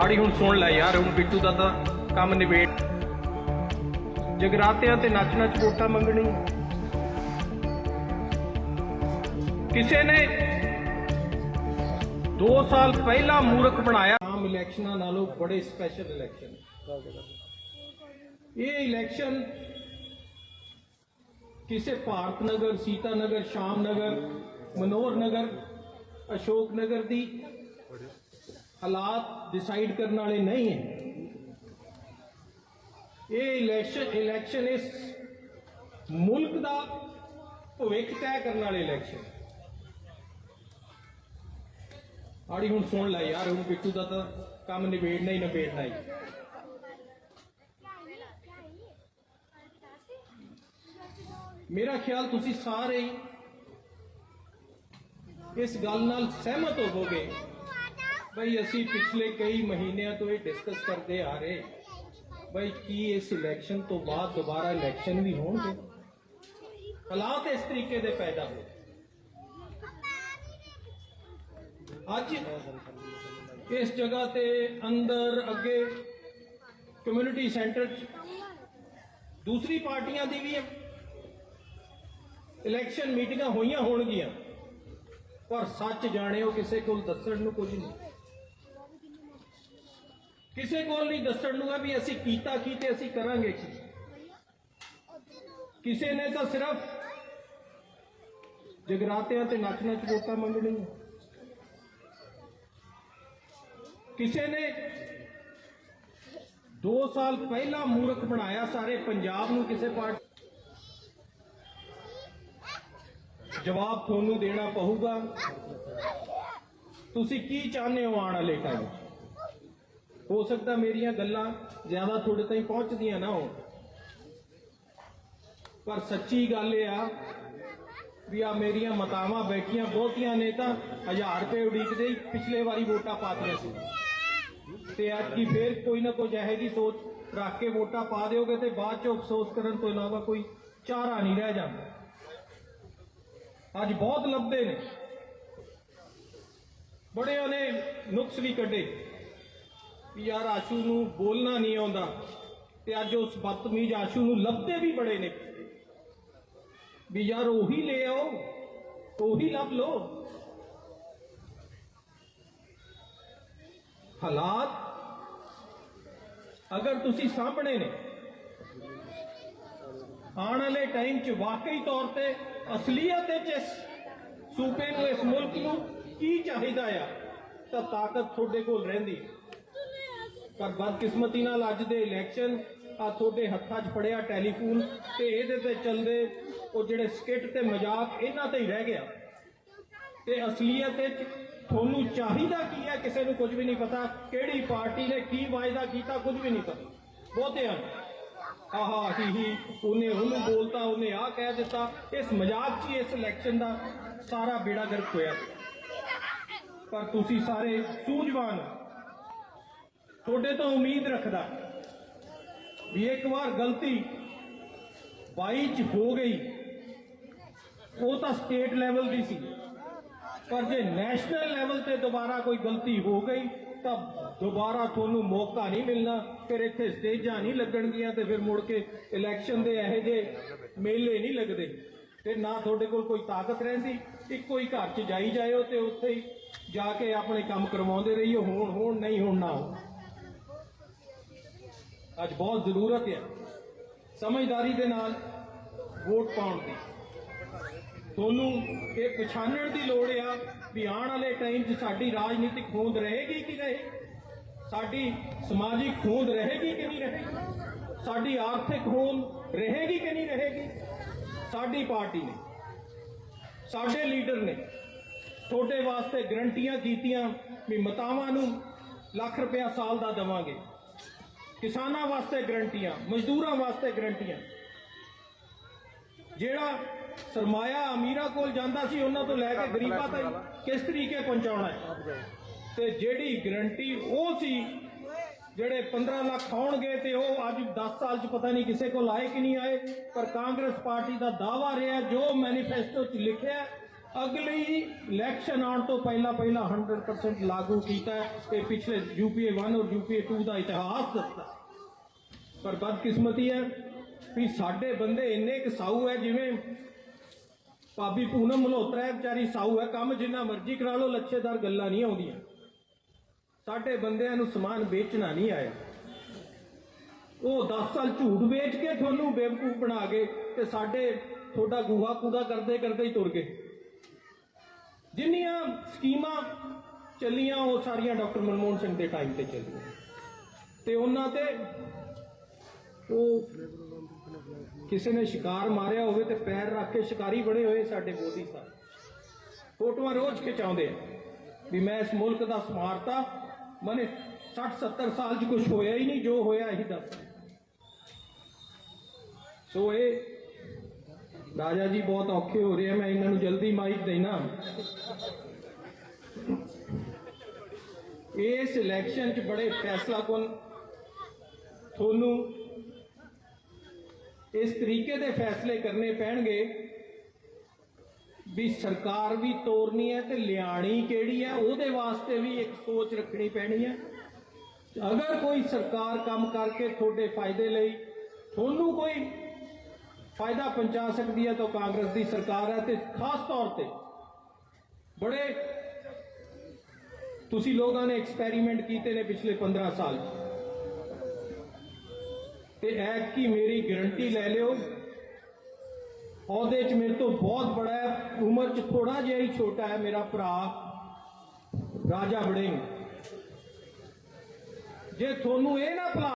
ਆੜੀ ਹੁਣ ਸੁਣ ਲੈ ਯਾਰ, ਹੁਣ ਬਿੱਟੂ ਦਾ ਤਾਂ ਕੰਮ ਨਿਬੇੜ। ਜਗਰਾਤਿਆਂ ਤੇ ਨੱਚ ਨੱਚ ਵੋਟਾਂ ਮੰਗਣੀ ਕਿਸੇ ਨੇ 2 ਸਾਲ ਪਹਿਲਾਂ ਮੂਰਖ ਬਣਾਇਆ। ਆਮ ਇਲੈਕਸ਼ਨਾਂ ਨਾਲੋਂ ਬੜੇ ਸਪੈਸ਼ਲ ਇਲੈਕਸ਼ਨ। ਇਹ ਇਲੈਕਸ਼ਨ ਕਿਸੇ ਭਾਰਤ ਨਗਰ ਸੀਤਾ ਨਗਰ ਸ਼ਾਮ ਨਗਰ, ਮਨੋਹਰ ਨਗਰ, ਅਸ਼ੋਕ ਨਗਰ ਦੀ ਹਾਲਾਤ ਡਿਸਾਈਡ ਕਰਨ ਵਾਲੇ ਨਹੀਂ ਹੈ। ਇਹ ਇਲੈਕਸ਼ਨ ਇਲੈਕਸ਼ਨ ਇਸ ਮੁਲਕ ਦਾ ਭਵਿੱਖ ਤੈਅ ਕਰਨ ਵਾਲੇ ਇਲੈਕਸ਼ਨ ਆੜੀ ਹੁਣ ਸੁਣ ਲੈ ਯਾਰ, ਹੁਣ ਬਿੱਟੂ ਦਾ ਤਾਂ ਕੰਮ ਨਿਬੇੜਨਾ ਹੀ ਨਿਬੇੜਨਾ ਹੀ। ਮੇਰਾ ਖਿਆਲ ਤੁਸੀਂ ਸਾਰੇ ਇਸ ਗੱਲ ਨਾਲ ਸਹਿਮਤ ਹੋਵੋਗੇ ਬਈ ਅਸੀਂ ਪਿਛਲੇ ਕਈ ਮਹੀਨਿਆਂ ਤੋਂ ਇਹ ਡਿਸਕਸ ਕਰਦੇ ਆ ਰਹੇ। ਬਈ ਕੀ ਇਸ ਇਲੈਕਸ਼ਨ ਤੋਂ ਬਾਅਦ ਦੁਬਾਰਾ ਇਲੈਕਸ਼ਨ ਵੀ ਹੋਣਗੇ? ਹਾਲਾਤ ਇਸ ਤਰੀਕੇ ਦੇ ਪੈਦਾ ਹੋਏ। ਅੱਜ ਇਸ ਜਗ੍ਹਾ ਤੇ ਅੰਦਰ ਅੱਗੇ ਕਮਿਊਨਿਟੀ ਸੈਂਟਰ 'ਚ ਦੂਸਰੀ ਪਾਰਟੀਆਂ ਦੀ ਵੀ ਇਲੈਕਸ਼ਨ ਮੀਟਿੰਗਾਂ ਹੋਈਆਂ ਹੋਣਗੀਆਂ। ਪਰ ਸੱਚ ਜਾਣਿਓ ਕਿਸੇ ਕੋਲ ਦੱਸਣ ਨੂੰ ਕੁਝ ਨਹੀਂ। ਕਿਸੇ ਕੋਲ ਨਹੀਂ ਦੱਸਣ ਨੂੰ ਹੈ ਵੀ ਅਸੀਂ ਕੀਤਾ ਕੀ ਤੇ ਅਸੀਂ ਕਰਾਂਗੇ ਕੀ। ਕਿਸੇ ਨੇ ਤਾਂ ਸਿਰਫ ਜਗਰਾਤਿਆਂ ਤੇ ਨੱਚ ਨੱਚ ਵੋਟਾਂ ਮੰਗਣੀਆਂ ਕਿਸੇ ਨੇ 2 ਸਾਲ ਪਹਿਲਾਂ ਮੂਰਖ ਬਣਾਇਆ ਸਾਰੇ ਪੰਜਾਬ ਨੂੰ ਕਿਸੇ ਪਾਰਟੀ ਜਵਾਬ ਤੁਹਾਨੂੰ ਦੇਣਾ ਪਊਗਾ। ਤੁਸੀਂ ਕੀ ਚਾਹੁੰਦੇ ਹੋ ਆਉਣ ਵਾਲੇ ਟਾਈਮ ਹੋ ਸਕਦਾ ਮੇਰੀਆਂ ਗੱਲਾਂ ਜ਼ਿਆਦਾ ਤੁਹਾਡੇ ਤਾਈਂ ਪਹੁੰਚਦੀਆਂ ਨਾ ਹੋਣ। ਪਰ ਸੱਚੀ ਗੱਲ ਇਹ ਆ ਵੀ ਆ ਮੇਰੀਆਂ ਮਤਾਵਾਂ ਬੈਠੀਆਂ ਬਹੁਤੀਆਂ ਨੇ ਤਾਂ 1000 ਰੁਪਏ ਉਡੀਕਦੇ ਹੀ ਪਿਛਲੇ ਵਾਰੀ ਵੋਟਾਂ ਪਾਤੀਆਂ ਸੀ। ਤੇ ਅੱਜ ਕੀ ਫੇਰ ਕੋਈ ਨਾ ਕੋਈ ਇਹੋ ਜਿਹੀ ਸੋਚ ਰੱਖ ਕੇ ਵੋਟਾਂ ਪਾ ਦਿਓਗੇ ਤੇ ਬਾਅਦ ਚੋਂ ਅਫਸੋਸ ਕਰਨ ਤੋਂ ਇਲਾਵਾ ਕੋਈ ਚਾਰਾ ਨਹੀਂ ਰਹਿ ਜਾਂਦਾ। ਅੱਜ ਬਹੁਤ ਲੱਭਦੇ ਨੇ। ਬੜਿਆਂ ਨੇ ਨੁਕਸ ਵੀ ਕੱਢੇ। ਵੀ ਯਾਰ ਆਸ਼ੂ ਨੂੰ ਬੋਲਣਾ ਨਹੀਂ ਆਉਂਦਾ। ਤੇ ਅੱਜ ਉਸ ਬਦਤਮੀਜ਼ ਆਸ਼ੂ ਨੂੰ ਲੱਭਦੇ ਵੀ ਬੜੇ ਨੇ। ਵੀ ਯਾਰ ਉਹੀ ਲੈ ਆਓ, ਉਹੀ ਲੱਭ ਲੋ ਹਾਲਾਤ ਅਗਰ ਤੁਸੀਂ ਸਾਹਮਣੇ ਨੇ, ਆਉਣ ਵਾਲੇ ਟਾਈਮ 'ਚ ਵਾਕਈ ਤੌਰ ਤੇ ਅਸਲੀਅਤ ਵਿੱਚ ਇਸ ਸੂਬੇ ਨੂੰ, ਇਸ ਮੁਲਕ ਨੂੰ ਕੀ ਚਾਹੀਦਾ ਆ, ਤਾਂ ਤਾਕਤ ਤੁਹਾਡੇ ਕੋਲ ਰਹਿੰਦੀ। ਹੈ। ਪਰ ਬਦਕਿਸਮਤੀ ਨਾਲ ਅੱਜ ਦੇ ਇਲੈਕਸ਼ਨ ਆ ਤੁਹਾਡੇ ਹੱਥਾਂ 'ਚ ਫੜਿਆ ਟੈਲੀਫੋਨ ਤੇ ਇਹਦੇ ਤੇ ਚੱਲਦੇ ਉਹ ਜਿਹੜੇ ਸਕਿੱਟ ਤੇ ਮਜ਼ਾਕ ਇਹਨਾਂ ਤੇ ਹੀ ਰਹਿ ਗਿਆ। ਤੇ ਅਸਲੀਅਤ ਵਿੱਚ ਤੁਹਾਨੂੰ ਚਾਹੀਦਾ ਕੀ ਹੈ? ਕਿਸੇ ਨੂੰ ਕੁਝ ਵੀ ਨਹੀਂ ਪਤਾ ਕਿਹੜੀ ਪਾਰਟੀ ਨੇ ਕੀ ਵਾਅਦਾ ਕੀਤਾ, ਕੁਝ ਵੀ ਨਹੀਂ ਪਤਾ। ਬਹੁਤੇ ਹਨ। ਆਹਾ, ਹੀ ਹੀ, ਉਹਨੇ ਉਹਨੂੰ ਬੋਲਤਾ, ਉਹਨੇ ਆ ਕਹਿ ਦਿੱਤਾ। ਇਸ ਮਜ਼ਾਕ 'ਚ ਹੀ ਇਸ ਇਲੈਕਸ਼ਨ ਦਾ ਸਾਰਾ ਬੇੜਾ ਗਰਕ ਹੋਇਆ। ਪਰ ਤੁਸੀਂ ਸਾਰੇ ਸੂਝਵਾਨ ਤੁਹਾਡੇ ਤੋਂ ਉਮੀਦ ਰੱਖਦਾ ਵੀ ਇੱਕ ਵਾਰ ਗਲਤੀ 22 ਚ ਹੋ ਗਈ, ਉਹ ਤਾਂ ਸਟੇਟ ਲੈਵਲ ਦੀ ਸੀ। ਪਰ ਜੇ ਨੈਸ਼ਨਲ ਲੈਵਲ ਤੇ ਦੁਬਾਰਾ ਕੋਈ ਗਲਤੀ ਹੋ ਗਈ, ਤਾਂ ਦੁਬਾਰਾ ਤੁਹਾਨੂੰ ਮੌਕਾ ਨਹੀਂ ਮਿਲਣਾ, ਫਿਰ ਇੱਥੇ ਸਟੇਜਾਂ ਨਹੀਂ ਲੱਗਣਗੀਆਂ ਤੇ ਫਿਰ ਮੁੜ ਕੇ ਇਲੈਕਸ਼ਨ ਦੇ ਇਹੋ ਜਿਹੇ ਮੇਲੇ ਨਹੀਂ ਲੱਗਦੇ। ਤੇ ਨਾ ਤੁਹਾਡੇ ਕੋਲ ਕੋਈ ਤਾਕਤ ਰਹਿੰਦੀ, ਇੱਕੋ ਹੀ ਘਰ 'ਚ ਜਾਈ ਜਾਇਓ ਤੇ ਉੱਥੇ ਹੀ ਜਾ ਕੇ ਆਪਣੇ ਕੰਮ ਕਰਵਾਉਂਦੇ ਰਹੀਓ, ਹੋਣ ਹੋਣ ਨਹੀਂ, ਹੋਣ ਨਾ ਹੋਣ ਅੱਜ ਬਹੁਤ ਜ਼ਰੂਰਤ ਹੈ ਸਮਝਦਾਰੀ ਦੇ ਨਾਲ ਵੋਟ ਪਾਉਣ ਦੀ। ਤੁਹਾਨੂੰ ਇਹ ਪਛਾਣਨ ਦੀ ਲੋੜ ਆ ਵੀ ਆਉਣ ਵਾਲੇ ਟਾਈਮ 'ਚ ਸਾਡੀ ਰਾਜਨੀਤਿਕ ਹੋਂਦ ਰਹੇਗੀ ਕਿ ਨਹੀਂ? ਸਾਡੀ ਸਮਾਜਿਕ ਹੋਂਦ ਰਹੇਗੀ ਕਿ ਨਹੀਂ ਰਹੇਗੀ? ਸਾਡੀ ਆਰਥਿਕ ਹੋਂਦ ਰਹੇਗੀ ਕਿ ਨਹੀਂ ਰਹੇਗੀ? ਸਾਡੀ ਪਾਰਟੀ ਨੇ, ਸਾਡੇ ਲੀਡਰ ਨੇ ਤੁਹਾਡੇ ਵਾਸਤੇ ਗਰੰਟੀਆਂ ਕੀਤੀਆਂ ਵੀ ਮਤਾਵਾਂ ਨੂੰ ਲੱਖ ਰੁਪਇਆ ਸਾਲ ਦਾ ਦੇਵਾਂਗੇ। ਕਿਸਾਨਾਂ ਵਾਸਤੇ ਗਰੰਟੀਆਂ ਮਜ਼ਦੂਰਾਂ ਵਾਸਤੇ ਗਰੰਟੀਆਂ। ਜਿਹੜਾ ਸਰਮਾਇਆ ਅਮੀਰਾਂ ਕੋਲ ਜਾਂਦਾ ਸੀ ਉਹਨਾਂ ਤੋਂ ਲੈ ਕੇ ਗਰੀਬਾਂ ਤੱਕ ਕਿਸ ਤਰੀਕੇ ਪਹੁੰਚਾਉਣਾ ਹੈ? ਤੇ ਜਿਹੜੀ ਗਰੰਟੀ ਉਹ ਸੀ ਜਿਹੜੇ 15 ਲੱਖ ਆਉਣਗੇ ਤੇ ਉਹ ਅੱਜ 10 ਸਾਲ ਚ ਪਤਾ ਨਹੀਂ ਕਿਸੇ ਕੋਲ ਆਏ ਕਿ ਨਹੀਂ ਆਏ ਪਰ ਕਾਂਗਰਸ ਪਾਰਟੀ ਦਾ ਦਾਵਾ ਰਿਹਾ ਜੋ ਮੈਨੀਫੈਸਟੋ ਚ ਲਿਖਿਆ ਅਗਲੀ ਇਲੈਕਸ਼ਨ ਆਉਣ ਤੋਂ ਪਹਿਲਾਂ ਪਹਿਲਾਂ 100% ਲਾਗੂ ਕੀਤਾ ਹੈ। ਇਹ ਪਿਛਲੇ ਯੂਪੀਏ 1 ਔਰ ਯੂਪੀਏ 2 ਦਾ ਇਤਿਹਾਸ ਦੱਸਦਾ ਪਰ ਬਦਕਿਸਮਤੀ ਹੈ ਵੀ ਸਾਡੇ ਬੰਦੇ ਇੰਨੇ ਕੁ ਸਾਊ ਹੈ ਜਿਵੇਂ ਭਾਬੀ ਪੂਨਮ ਮਲਹੋਤਰਾ ਹੈ, ਵਿਚਾਰੀ ਸਾਊ ਹੈ, ਕੰਮ ਜਿੰਨਾ ਮਰਜ਼ੀ ਕਰਾ ਲਓ, ਲੱਛੇਦਾਰ ਗੱਲਾਂ ਨਹੀਂ ਆਉਂਦੀਆਂ। ਸਾਡੇ ਬੰਦਿਆਂ ਨੂੰ ਸਮਾਨ ਵੇਚਣਾ ਨਹੀਂ ਆਇਆ। ਉਹ 10 ਸਾਲ ਝੂਠ ਵੇਚ ਕੇ ਤੁਹਾਨੂੰ ਬੇਵਕੂਫ ਬਣਾ ਕੇ ਤੇ ਸਾਡੇ ਤੁਹਾਡਾ ਗੂਹਾ ਕੂੜਾ ਕਰਦੇ ਕਰਦੇ ਹੀ ਤੁਰ ਗਏ। ਜਿੰਨੀਆਂ ਸਕੀਮਾਂ ਚੱਲੀਆਂ, ਉਹ ਸਾਰੀਆਂ ਡਾਕਟਰ ਮਨਮੋਹਨ ਸਿੰਘ ਦੇ ਟਾਈਮ ਤੇ ਚੱਲੀਆਂ। ਤੇ ਉਹਨਾਂ ਤੇ ਉਹ ਕਿਸੇ ਨੇ ਸ਼ਿਕਾਰ ਮਾਰਿਆ ਹੋਵੇ ਤੇ ਪੈਰ ਰੱਖ ਕੇ ਸ਼ਿਕਾਰੀ ਬਣੇ ਹੋਏ ਸਾਡੇ ਮੋਦੀ ਸਾਹਿਬ। ਫੋਟੋਆਂ ਰੋਜ਼ ਖਿਚਾਉਂਦੇ ਆ ਵੀ ਮੈਂ ਇਸ ਮੁਲਕ ਦਾ ਸਮਾਰਤਾ ਮਨੇ 60 70 ਸਾਲ 'ਚ ਕੁਝ ਹੋਇਆ ਹੀ ਨਹੀਂ, ਜੋ ਹੋਇਆ ਇਹੀ ਦੱਸ ਸੋ ਇਹ ਰਾਜਾ ਜੀ, ਬਹੁਤ ਔਖੇ ਹੋ ਰਹੇ ਆ, ਮੈਂ ਇਹਨਾਂ ਨੂੰ ਜਲਦੀ ਮਾਈਕ ਦੇਣਾ। ਇਸ ਇਲੈਕਸ਼ਨ 'ਚ ਬੜੇ ਫੈਸਲਾ ਫੈਸਲਾਕੁਨ ਤੁਹਾਨੂੰ ਇਸ ਤਰੀਕੇ ਦੇ ਫੈਸਲੇ ਕਰਨੇ ਪੈਣਗੇ ਵੀ ਸਰਕਾਰ ਵੀ ਤੋਰਨੀ ਹੈ ਤੇ ਲਿਆਣੀ ਕਿਹੜੀ ਹੈ, ਉਹਦੇ ਵਾਸਤੇ ਵੀ ਇੱਕ ਸੋਚ ਰੱਖਣੀ ਪੈਣੀ ਹੈ। ਅਗਰ ਕੋਈ ਸਰਕਾਰ ਕੰਮ ਕਰਕੇ ਤੁਹਾਡੇ ਫਾਇਦੇ ਲਈ, ਤੁਹਾਨੂੰ ਕੋਈ ਫਾਇਦਾ ਪਹੁੰਚਾ ਸਕਦੀ ਹੈ ਤਾਂ ਉਹ ਕਾਂਗਰਸ ਦੀ ਸਰਕਾਰ ਹੈ ਤੇ ਖਾਸ ਤੌਰ ਤੇ ਬੜੇ ਤੁਸੀਂ ਲੋਕਾਂ ਨੇ ਐਕਸਪੈਰੀਮੈਂਟ ਕੀਤੇ ਨੇ ਪਿਛਲੇ 15 ਸਾਲ ਤੇ ਐਕ ਕੀ ਮੇਰੀ ਗਾਰੰਟੀ ਲੈ ਲਿਓ ਉਹਦੇ ਚ ਮੇਰੇ ਤੋਂ ਬਹੁਤ ਬੜਾ ਹੈ, ਉਮਰ ਚ ਥੋੜਾ ਜਿਹਾ ਹੀ ਛੋਟਾ ਹੈ ਮੇਰਾ ਭਰਾ ਰਾਜਾ ਵੜਿੰਗ। ਜੇ ਤੁਹਾਨੂੰ ਇਹ ਨਾ ਭੁਲਾ